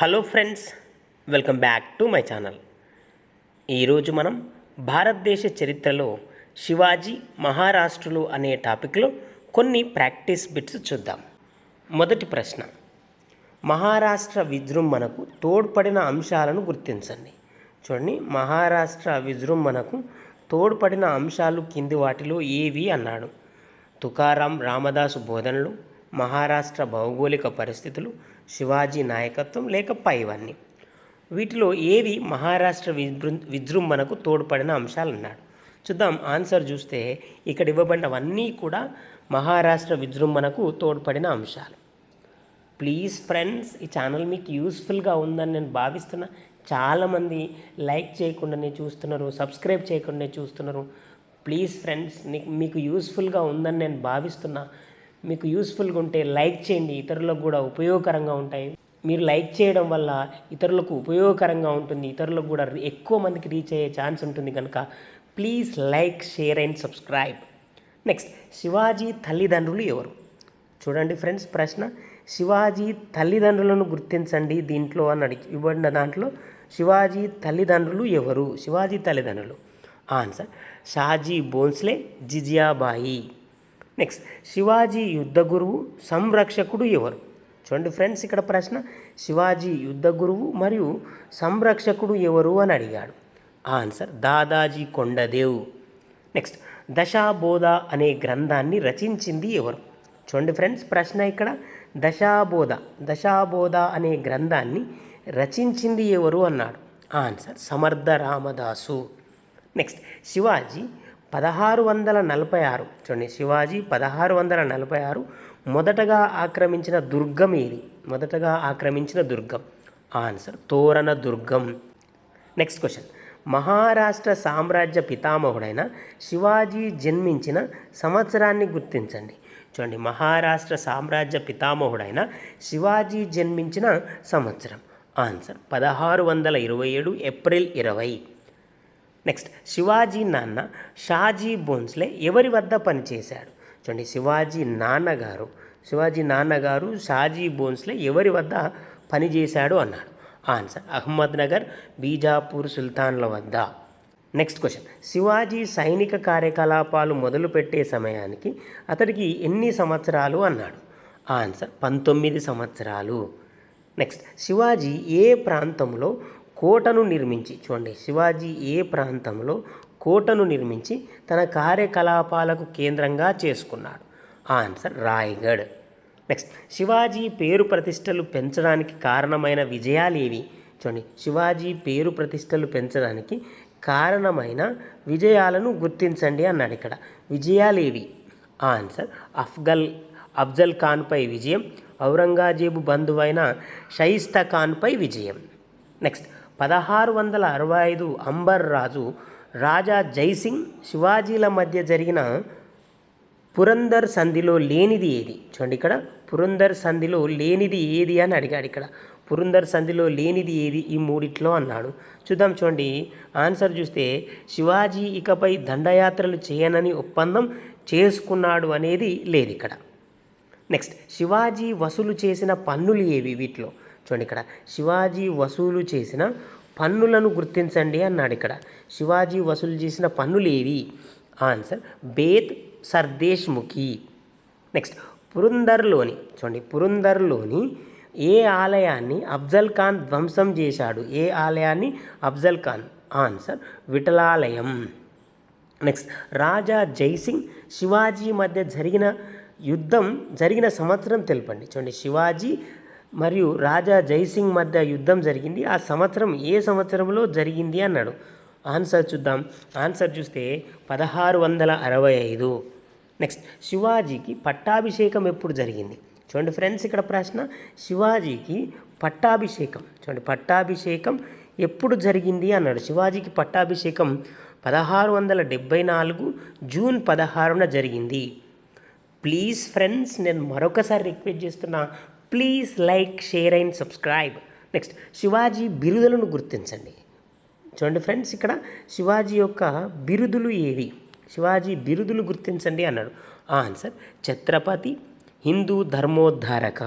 Hello friends welcome back to my channel. ఈరోజు మనం భారతదేశ చరిత్రలో శివాజీ మహారాష్ట్రులు అనే టాపిక్లో కొన్ని ప్రాక్టీస్ బిట్స్ చూద్దాం. మొదటి ప్రశ్న మహారాష్ట్ర విజృంభణకు తోడ్పడిన అంశాలను గుర్తించండి. చూడండి మహారాష్ట్ర విజృంభణకు తోడ్పడిన అంశాలు కింది వాటిలో ఏవి అన్నాడు. తుకారాం రామదాసు బోధనలు మహారాష్ట్ర భౌగోళిక పరిస్థితులు శివాజీ నాయకత్వం లేక పైవన్నీ. వీటిలో ఏవి మహారాష్ట్ర విజృంభణకు తోడ్పడిన అంశాలు అన్నాడు చూద్దాం ఆన్సర్ చూస్తే ఇక్కడ ఇవ్వబడినవన్నీ కూడా మహారాష్ట్ర విజృంభణకు తోడ్పడిన అంశాలు. ప్లీజ్ ఫ్రెండ్స్ ఈ ఛానల్ మీకు యూస్ఫుల్గా ఉందని నేను భావిస్తున్నా. చాలామంది లైక్ చేయకుండానే చూస్తున్నారు సబ్స్క్రైబ్ చేయకుండానే చూస్తున్నారు. ప్లీజ్ ఫ్రెండ్స్ మీకు యూస్ఫుల్గా ఉందని నేను భావిస్తున్నా. మీకు యూస్ఫుల్గా ఉంటే లైక్ చేయండి. ఇతరులకు కూడా ఉపయోగకరంగా ఉంటాయి. మీరు లైక్ చేయడం వల్ల ఇతరులకు ఉపయోగకరంగా ఉంటుంది. ఇతరులకు కూడా ఎక్కువ మందికి రీచ్ అయ్యే ఛాన్స్ ఉంటుంది కనుక please like share and subscribe next Shivaji తల్లిదండ్రులు ఎవరు? చూడండి ఫ్రెండ్స్ ప్రశ్న. శివాజీ తల్లిదండ్రులను గుర్తించండి దీంట్లో అని అడిగి ఇవ్వబడిన దాంట్లో శివాజీ తల్లిదండ్రులు ఎవరు? శివాజీ తల్లిదండ్రులు. ఆన్సర్ షాజీ బోన్స్లే జిజియాబాయి. నెక్స్ట్ శివాజీ యుద్ధ గురువు సంరక్షకుడు ఎవరు? చూడండి ఫ్రెండ్స్ ఇక్కడ ప్రశ్న. శివాజీ యుద్ధ గురువు మరియు సంరక్షకుడు ఎవరు అని అడిగాడు. ఆన్సర్ దాదాజీ కొండదేవ్ నెక్స్ట్ దశాబోధ అనే గ్రంథాన్ని రచించింది ఎవరు? చూడండి ఫ్రెండ్స్ ప్రశ్న ఇక్కడ. దశాబోధ దశాబోధ అనే గ్రంథాన్ని రచించింది ఎవరు అన్నాడు? ఆన్సర్ సమర్థ రామదాసు నెక్స్ట్ శివాజీ పదహారు వందల నలభై ఆరు. చూడండి శివాజీ పదహారు వందల నలభై ఆరు మొదటగా ఆక్రమించిన దుర్గం ఇది మొదటగా ఆక్రమించిన దుర్గం. ఆన్సర్ తోరణ దుర్గం. నెక్స్ట్ క్వశ్చన్ మహారాష్ట్ర సామ్రాజ్య పితామహుడైన శివాజీ జన్మించిన సంవత్సరాన్ని గుర్తించండి. చూడండి మహారాష్ట్ర సామ్రాజ్య పితామహుడైన శివాజీ జన్మించిన సంవత్సరం. ఆన్సర్ పదహారు వందల ఇరవై ఏడు ఏప్రిల్ ఇరవై. నెక్స్ట్ శివాజీ నాన్న షాజీ బోన్స్లే ఎవరి వద్ద పనిచేశాడు చూడండి శివాజీ నాన్నగారు శివాజీ నాన్నగారు షాజీ బోన్స్లే ఎవరి వద్ద పనిచేశాడు అన్నాడు. ఆన్సర్ అహ్మద్ నగర్ బీజాపూర్ సుల్తాన్ల వద్ద. నెక్స్ట్ క్వశ్చన్ శివాజీ సైనిక కార్యకలాపాలు మొదలుపెట్టే సమయానికి అతడికి ఎన్ని సంవత్సరాలు అన్నాడు? ఆన్సర్ పంతొమ్మిది సంవత్సరాలు. నెక్స్ట్ శివాజీ ఏ ప్రాంతంలో కోటను నిర్మించి చూడండి శివాజీ ఏ ప్రాంతంలో కోటను నిర్మించి తన కార్యకలాపాలకు కేంద్రంగా చేసుకున్నాడు? ఆన్సర్ రాయగఢ్. నెక్స్ట్ శివాజీ పేరు ప్రతిష్టలు పెంచడానికి కారణమైన విజయాలు ఏవి చూడండి శివాజీ పేరు ప్రతిష్టలు పెంచడానికి కారణమైన విజయాలను గుర్తించండి అన్నాడు ఇక్కడ. విజయాలు ఏవి ఆన్సర్ అఫ్గల్ అఫ్జల్ ఖాన్పై విజయం ఔరంగజేబు బంధువైన షయిస్తా ఖాన్పై విజయం. నెక్స్ట్ పదహారు వందల అరవై ఐదు అంబర్ రాజు రాజా జైసింగ్ శివాజీల మధ్య జరిగిన పురందర్ సంధిలో లేనిది ఏది? చూడండి ఇక్కడ. పురందర్ సంధిలో లేనిది ఏది అని అడిగాడు ఇక్కడ. పురందర్ సంధిలో లేనిది ఏది? ఈ మూడిట్లో అన్నాడు. చూద్దాం చూడండి. ఆన్సర్ చూస్తే శివాజీ ఇకపై దండయాత్రలు చేయనని ఒప్పందం చేసుకున్నాడు అనేది లేదు ఇక్కడ. నెక్స్ట్ శివాజీ వసూలు చేసిన పన్నులు ఏవి వీటిలో? చూడండి ఇక్కడ. శివాజీ వసూలు చేసిన పన్నులను గుర్తించండి అన్నాడు ఇక్కడ. శివాజీ వసూలు చేసిన పన్నులు ఏవి ఆన్సర్ బేత్ సర్దేశ్ముఖి. నెక్స్ట్ పురందర్లోని చూడండి పురందర్లోని ఏ ఆలయాన్ని అఫ్జల్ ఖాన్ ధ్వంసం చేశాడు? ఏ ఆలయాన్ని? అఫ్జల్ ఖాన్. ఆన్సర్ విఠలాలయం. నెక్స్ట్ రాజా జైసింగ్ శివాజీ మధ్య జరిగిన యుద్ధం జరిగిన సంవత్సరం తెలపండి. చూడండి శివాజీ మరియు రాజా జైసింగ్ మధ్య యుద్ధం జరిగింది. ఆ సంవత్సరం ఏ సంవత్సరంలో జరిగింది అన్నాడు. ఆన్సర్ చూద్దాం. ఆన్సర్ చూస్తే పదహారు వందల అరవై ఐదు. నెక్స్ట్ శివాజీకి పట్టాభిషేకం ఎప్పుడు జరిగింది? చూడండి ఫ్రెండ్స్ ఇక్కడ ప్రశ్న. శివాజీకి పట్టాభిషేకం. చూడండి పట్టాభిషేకం ఎప్పుడు జరిగింది అన్నాడు. శివాజీకి పట్టాభిషేకం పదహారు వందల డెబ్బై నాలుగు జూన్ పదహారున జరిగింది. ప్లీజ్ ఫ్రెండ్స్ నేను మరొకసారి రిక్వెస్ట్ చేస్తున్నా. Please like share and subscribe. Next Shivaji బిరుదులను గుర్తించండి. చూడండి ఫ్రెండ్స్ ఇక్కడ శివాజీ యొక్క బిరుదులు ఏవి? శివాజీ బిరుదులు గుర్తించండి అన్నాడు. ఆన్సర్ ఛత్రపతి హిందూ ధర్మోద్ధారక.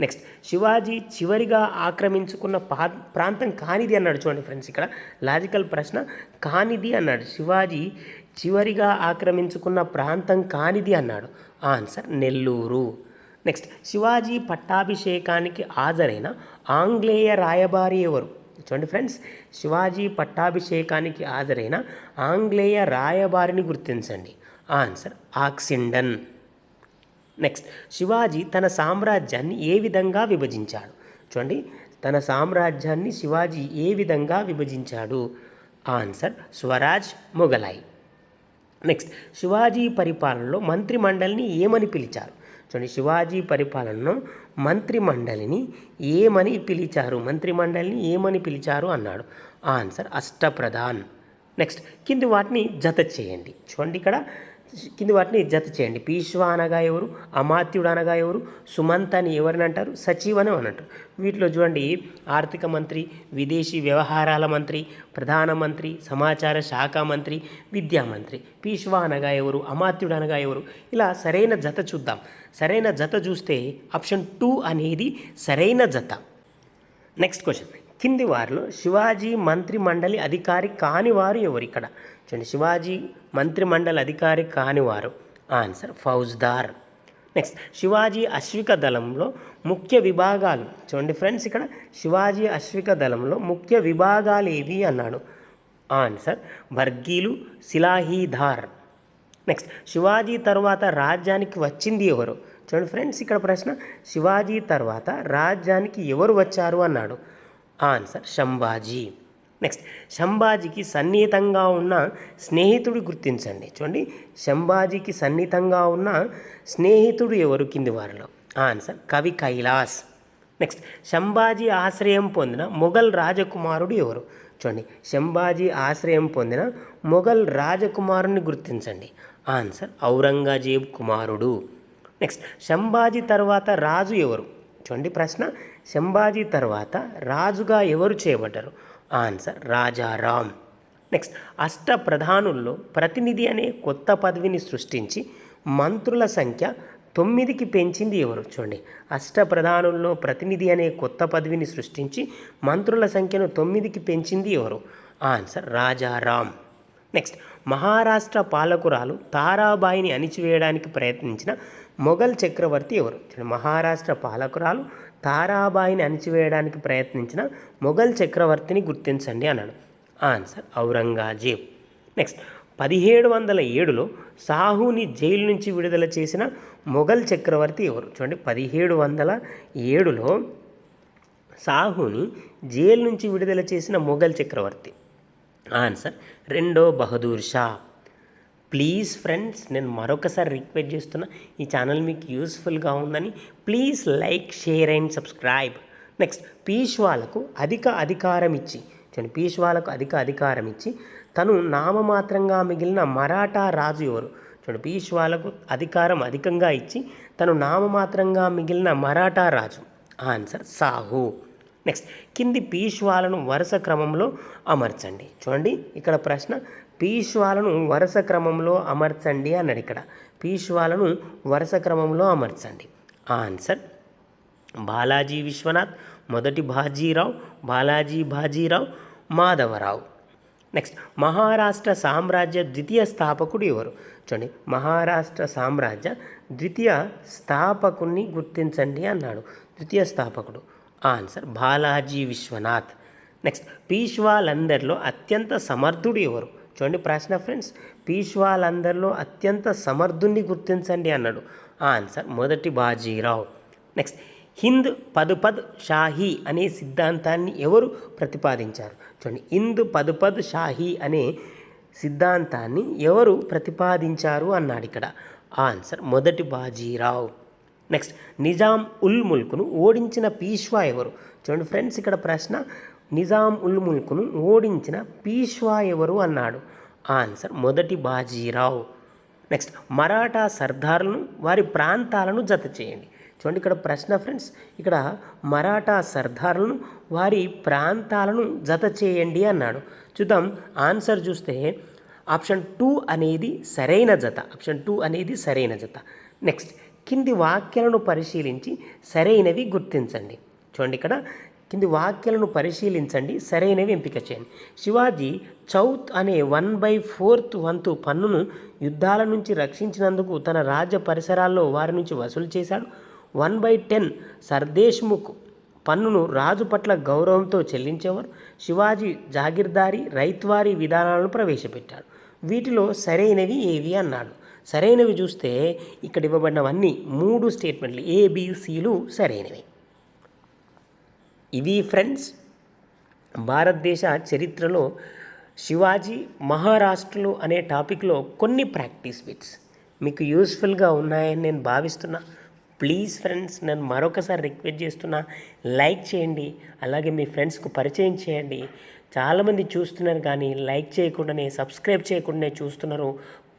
నెక్స్ట్ శివాజీ చివరిగా ఆక్రమించుకున్న పా ప్రాంతం కానిది అన్నాడు చూడండి ఫ్రెండ్స్ ఇక్కడ లాజికల్ ప్రశ్న కానిది అన్నాడు. శివాజీ చివరిగా ఆక్రమించుకున్న ప్రాంతం కానిది అన్నాడు. ఆన్సర్ నెల్లూరు. నెక్స్ట్ శివాజీ పట్టాభిషేకానికి హాజరైన ఆంగ్లేయ రాయబారి ఎవరు? చూడండి ఫ్రెండ్స్ శివాజీ పట్టాభిషేకానికి హాజరైన ఆంగ్లేయ రాయబారిని గుర్తించండి. ఆన్సర్ ఆక్సిండన్. నెక్స్ట్ శివాజీ తన సామ్రాజ్యాన్ని ఏ విధంగా విభజించాడు? చూడండి తన సామ్రాజ్యాన్ని శివాజీ ఏ విధంగా విభజించాడు? ఆన్సర్ స్వరాజ్ మొఘలాయ్ నెక్స్ట్ శివాజీ పరిపాలనలో మంత్రిమండలిని ఏమని పిలిచారు? చూడండి శివాజీ పరిపాలనను మంత్రిమండలిని ఏమని పిలిచారు? మంత్రిమండలిని ఏమని పిలిచారు అన్నాడు. ఆన్సర్ అష్టప్రధాన్. నెక్స్ట్ కింది వాటిని జత చేయండి. చూడండి ఇక్కడ కింది వాటిని జత చేయండి. పీష్వా అనగా ఎవరు? అమాత్యుడు అనగా ఎవరు? సుమంత్ అని ఎవరిని అంటారు? సచివనం అని అంటారు. వీటిలో చూడండి. ఆర్థిక మంత్రి విదేశీ వ్యవహారాల మంత్రి ప్రధానమంత్రి సమాచార శాఖ మంత్రి విద్యా మంత్రి. పీష్వా అనగా ఎవరు? అమాత్యుడు అనగా ఎవరు? ఇలా సరైన జత చూద్దాం. సరైన జత చూస్తే ఆప్షన్ టూ అనేది సరైన జత. Next question. కింది వారిలో శివాజీ మంత్రి మండలి అధికారి కానివారు ఎవరు ఇక్కడ? చూడండి శివాజీ మంత్రి మండలి అధికారి కానివారు. ఆన్సర్ ఫౌజ్దార్. నెక్స్ట్ శివాజీ అశ్విక దళంలో ముఖ్య విభాగాలు. చూడండి ఫ్రెండ్స్ ఇక్కడ శివాజీ అశ్విక దళంలో ముఖ్య విభాగాలు ఏవి అన్నాడు? ఆన్సర్ బర్గీలు శిలాహీధార్. నెక్స్ట్ శివాజీ తర్వాత రాజ్యానికి వచ్చింది ఎవరు? చూడండి ఫ్రెండ్స్ ఇక్కడ ప్రశ్న శివాజీ తర్వాత రాజ్యానికి ఎవరు వచ్చారు అన్నాడు? ఆన్సర్ శంభాజీ. నెక్స్ట్ శంభాజీకి సన్నిహితంగా ఉన్న స్నేహితుడు గుర్తించండి. చూడండి శంభాజీకి సన్నిహితంగా ఉన్న స్నేహితుడు ఎవరు? కింది వారిలో. ఆన్సర్ కవి కైలాస్. నెక్స్ట్ శంభాజీ ఆశ్రయం పొందిన మొఘల్ రాజకుమారుడు ఎవరు? చూడండి శంభాజీ ఆశ్రయం పొందిన మొఘల్ రాజకుమారుని గుర్తించండి. ఆన్సర్ ఔరంగజేబ్ కుమారుడు. నెక్స్ట్ శంభాజీ తర్వాత రాజు ఎవరు? చూడండి ప్రశ్న. శంభాజీ తర్వాత రాజుగా ఎవరు చేయబడ్డారు? ఆన్సర్ రాజారాం. నెక్స్ట్ అష్ట ప్రధానుల్లో ప్రతినిధి అనే కొత్త పదవిని సృష్టించి మంత్రుల సంఖ్య తొమ్మిదికి పెంచింది ఎవరు? చూడండి అష్ట ప్రధానుల్లో ప్రతినిధి అనే కొత్త పదవిని సృష్టించి మంత్రుల సంఖ్యను తొమ్మిదికి పెంచింది ఎవరు? ఆన్సర్ రాజారాం. నెక్స్ట్ మహారాష్ట్ర పాలకురాలు తారాబాయిని అణిచివేయడానికి ప్రయత్నించిన మొఘల్ చక్రవర్తి ఎవరు? చూడండి మహారాష్ట్ర పాలకురాలు తారాబాయిని అణిచివేయడానికి ప్రయత్నించిన మొఘల్ చక్రవర్తిని గుర్తించండి అన్నాడు. ఆన్సర్ ఔరంగజేబ్. నెక్స్ట్ పదిహేడు వందల ఏడులో సాహుని జైలు నుంచి విడుదల చేసిన మొఘల్ చక్రవర్తి ఎవరు? చూడండి పదిహేడు వందల ఏడులో సాహుని జైలు నుంచి విడుదల చేసిన మొఘల్ చక్రవర్తి. ఆన్సర్ రెండో బహదూర్ షా. ప్లీజ్ ఫ్రెండ్స్ నేను మరొకసారి రిక్వెస్ట్ చేస్తున్నా ఈ ఛానల్ మీకు యూస్ఫుల్గా ఉందని please like share and subscribe. Next పీష్వాలకు అధిక అధికారం ఇచ్చి చూడండి పీష్వాలకు అధిక అధికారం ఇచ్చి తను నామమాత్రంగా మిగిలిన మరాఠా రాజు ఎవరు? చూడండి పీష్వాలకు అధికారం అధికంగా ఇచ్చి తను నామమాత్రంగా మిగిలిన మరాఠా రాజు. ఆన్సర్ సాహు. నెక్స్ట్ కింది పీష్వాలను వరుస క్రమంలో అమర్చండి. చూడండి ఇక్కడ ప్రశ్న పీష్వాలను వరుస క్రమంలో అమర్చండి అన్నాడు ఇక్కడ. పీష్వాలను వరుస క్రమంలో అమర్చండి. ఆన్సర్ బాలాజీ విశ్వనాథ్ మొదటి బాజీరావు బాలాజీ బాజీరావు మాధవరావు. నెక్స్ట్ మహారాష్ట్ర సామ్రాజ్య ద్వితీయ స్థాపకుడు ఎవరు? చూడండి మహారాష్ట్ర సామ్రాజ్య ద్వితీయ స్థాపకుని గుర్తించండి అన్నాడు. ద్వితీయ స్థాపకుడు. ఆన్సర్ బాలాజీ విశ్వనాథ్. నెక్స్ట్ పీష్వాలందరిలో అత్యంత సమర్థుడు ఎవరు? చూడండి ప్రశ్న ఫ్రెండ్స్ పీష్వాలందరిలో అత్యంత సమర్థుణ్ణి గుర్తించండి అన్నాడు. ఆన్సర్ మొదటి బాజీరావు. నెక్స్ట్ హింద్ పదుపద్ షాహీ అనే సిద్ధాంతాన్ని ఎవరు ప్రతిపాదించారు? చూడండి హింద్ పదుపద్ షాహీ అనే సిద్ధాంతాన్ని ఎవరు ప్రతిపాదించారు అన్నాడు ఇక్కడ? ఆన్సర్ మొదటి బాజీరావు. నెక్స్ట్ నిజాం ఉల్ ముల్క్ను ఓడించిన పీష్వా ఎవరు? చూడండి ఫ్రెండ్స్ ఇక్కడ ప్రశ్న నిజాం ఉల్ ముల్క్ను ఓడించిన పీష్వా ఎవరు అన్నాడు? ఆన్సర్ మొదటి బాజీరావు. నెక్స్ట్ మరాఠా సర్దార్లను వారి ప్రాంతాలను జత చేయండి. చూడండి ఇక్కడ ప్రశ్న ఫ్రెండ్స్ ఇక్కడ మరాఠా సర్దార్లను వారి ప్రాంతాలను జత చేయండి అన్నాడు. చూద్దాం ఆన్సర్ చూస్తే ఆప్షన్ టూ అనేది సరైన జత. ఆప్షన్ టూ అనేది సరైన జత. నెక్స్ట్ కింది వాక్యాలను పరిశీలించి సరైనవి గుర్తించండి. చూడండి ఇక్కడ. కింది వాక్యాలను పరిశీలించండి సరైనవి ఎంపిక చేయండి. శివాజీ చౌత్ అనే వన్ బై ఫోర్త్ వంతు పన్నును యుద్ధాల నుంచి రక్షించినందుకు తన రాజ్య పరిసరాల్లో వారి నుంచి వసూలు చేశాడు. వన్ బై టెన్ సర్దేశ్ముఖ్ పన్నును రాజు పట్ల గౌరవంతో చెల్లించేవారు. శివాజీ జాగీర్దారీ రైత్వారీ విధానాలను ప్రవేశపెట్టాడు. వీటిలో సరైనవి ఏవి అన్నాడు. సరైనవి చూస్తే ఇక్కడ ఇవ్వబడినవన్నీ మూడు స్టేట్మెంట్లు ఏబిసిలు సరైనవి. ఇవి ఫ్రెండ్స్ భారతదేశ చరిత్రలో శివాజీ మహారాష్ట్రలు అనే టాపిక్లో కొన్ని ప్రాక్టీస్ బిట్స్. మీకు యూస్ఫుల్గా ఉన్నాయని నేను భావిస్తున్నా. ప్లీజ్ ఫ్రెండ్స్ నేను మరొకసారి రిక్వెస్ట్ చేస్తున్నా. లైక్ చేయండి అలాగే మీ ఫ్రెండ్స్కు పరిచయం చేయండి. చాలామంది చూస్తున్నారు కానీ లైక్ చేయకుండానే సబ్స్క్రైబ్ చేయకుండానే చూస్తున్నారు.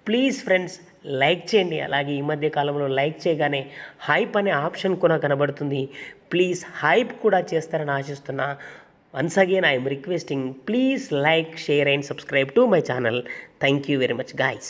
ప్లీజ్ ఫ్రెండ్స్ లైక్ చేయండి. అలాగే ఈ మధ్య కాలంలో లైక్ చేయగానే హైప్ అనే ఆప్షన్ కూడా కనబడుతుంది. ప్లీజ్ హైప్ కూడా చేస్తారని ఆశిస్తున్నా. Once again I'm requesting please like share and subscribe to my channel thank you very much guys